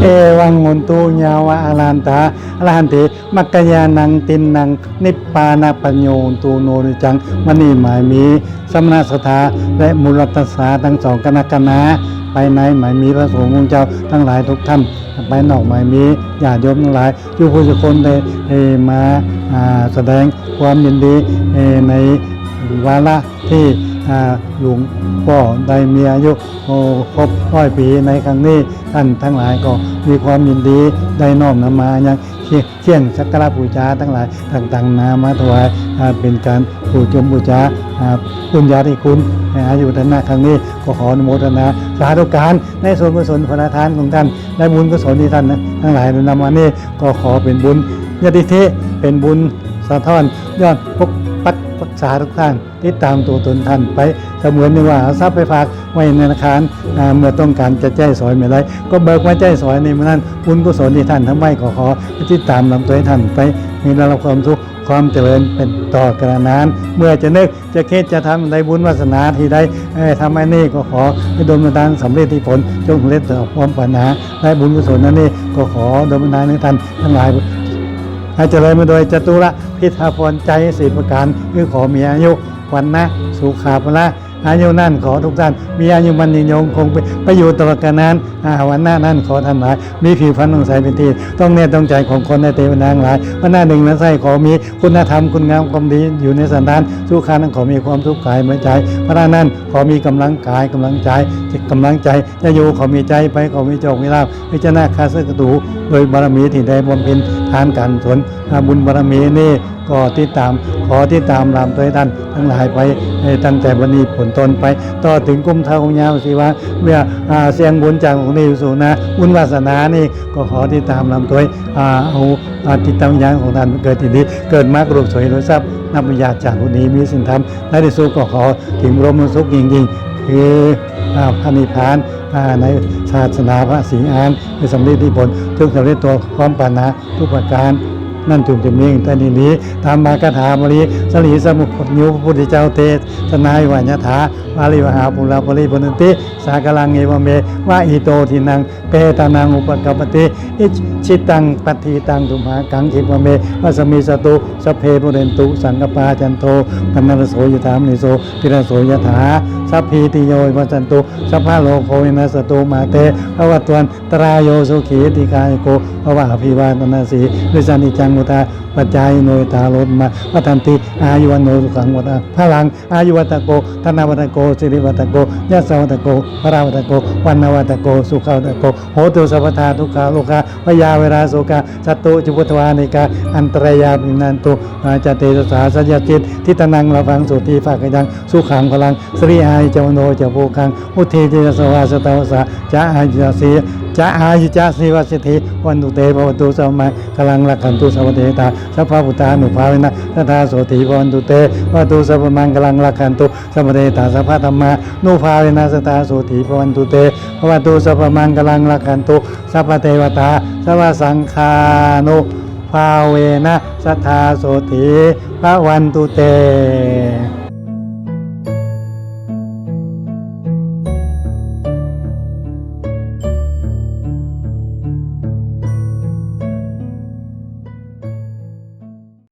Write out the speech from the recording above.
เอวังมุนตุญาวะอาลานตาอรหันติมักกยานังตินนัง นิปปานาปัญโยตูโนนิจังมณีหมายมีสมณสถาและมูลตัสสาทั้งสองคณะคณะไปในหมายมีพระสงฆ์องค์เจ้าทั้งหลายทุกท่านไปนอกหมายมีญาติโยมทั้งหลายอยู่ผู้ทุกคนได้มาอ่าแสดงความยินดีในวาระที่ หลวงพ่อได้มีอายุครบร้อยปีในครั้งนี้ท่านทั้งหลายก็มีความยินดีได้น้อมนำมายังเคียเคี่ยงสักการะบูชาทั้งหลายต่างๆนามาถวายเป็นการบูชมบูชาอ่าคุณญาติคุณในอายุทนาครั้งนี้ก็ขออนุโมทนาสาธุการในส่วนกุศลพระทานของท่านและบุญกุศลที่ท่านนะทั้งหลายนำมานี่ก็ขอเป็นบุญญาติเทเป็นบุญสะท้อนยอดปก ปักรักษาทุกท่านที่ตามตัวตนท่านไปเสมือนหนึ่ว่าทรัพย์ไปฝากไว้ในธนาคารเมื่อต้องการจะแจ้สอยเมื่อไรก็เบิกมาแจ้สอยในเมื่อนั้นบุญกุศลที่ท่านทำไว้ขอขอที่ตามลำตัวให้ท่านไปมีระดับความสุขความเจริญเป็นต่อกระนาน เมื่อจะนึกจะคิดจะทำในบุญวาสนาที่ใดเอ้ยทำไอ้นี่ก็ขอให้ดลบันดาลสำเร็จที่ผลจงเร็จต่อความปรารถนาและบุญกุศลนั้นนี่ก็ขอดลบันดาลให้ท่านทั้งหลาย ให้เจริญมาโดยจตุระพิธาพรใจสิบประการคือขอมีอายุวันนะสุขาพละอายุนั่นขอทุกท่าน มีอายุมันยืนยงคงไปไปอยู่ตลอดกาลนั้นอาวันหน้านั่นขอท่านหลาย มีผิวพรรณต้องใสเป็นที่ต้องเนตรต้องใจของคนในเทวดางหลายวันหน้าหนึ่งนั้นใส่ขอมีคุณธรรมคุณงามความดีอยู่ในสันดานสุขานั้นขอมีความสุขกายเหมือนใจพระหน้านั้นขอมีกำลังกายกำลังใจจิตกำลังใจจะอยู่ขอมีใจไปขอมีโจกมีลาภพิจารณาคาสกตูโดยบารมีที่ได้บำเพ็ญทานการสนบุญบารมีนี่ก็ที่ตามขอที่ตามรามตัวท่านทั้งหลายไปตั้งแต่วันนี้ผลตนไป ต่อถึงกุมเท้าของยาวสิวะเมื่ออ่าเสียงบุญจากของนิวสูนะบุญวาสนานี่ก็ขอที่ตามลำตัวเอาอาติดตามวิญญาณของท่านเกิดที่นี้เกิดมากรุกสวยโดยทรัพย์นับวิญญาจากคนนี้มีสินธรรมและที่สุดก็ขอถึงรมสุขยิ่งๆ คือพระนิพพานในศาสนาพระศรีอานเป็นสำเร็จที่ผลถึงสำเร็จตัวความปรารถนาทุกประการ นั่นถึงจะมีแต่นี้นี้ตามมากถาบริสลีสมุขยุพระพุทธเจ้าเทศสนายวัญญถาบาลิวหาปุราปริปุณติสากลังเอวเมว่าอิโตทินังเปตานังอุปกปปติอิชิตังปฏฐีตังตุมหากังคิปะเมวัสมิสตุสเพปุเรนตุสังกปาจันโตปันนรโสยถามนิโสติระโสยถาสัพพีติโยวัจันตุสัพพะโลโควินัสตุมาเตภวตวันตรายโยสุขีติกายโกภวะอภิวาตนาสีวิสานิจังมุตาปัจจายโนยตาลดมาวัฏันติอายุวันโนสุขังวัตพลังอายุวัตโกธนาวัตโกสิริวัตโกยัสสวัตโกพระราวัตโกวันนวัตโกสุขาวัตโกโหตุสัพพทาทุกขาโลกาพยาเวราโสกาสัตตุจุพุทวานิกาอันตรายาปินันตุอาจเตสสาสัญญาจิตทิตนังระฟังสุตีฝากยังสุขังพลังสริอายเจวโนเจโพคังอุเทเจสวาสตาวสาจะอายุสี จะอายุจะสีวสิทธิวันตุเตภวตุสัมมากลังลักขันตุสวัสเดตาสัพพะพุทธานุภาเวนะตถาโสติวันตุเตภวตุสัพพมังกลังลักขันตุสัพพะเดตาสัพพะธรรมานุภาเวนะสตาโสติวันตุเตภวตุสัพพมังกลังลักขันตุสัพพะเทวตาสัพพะสังฆานุภาเวนะสัทธาโสติพระวันตุเต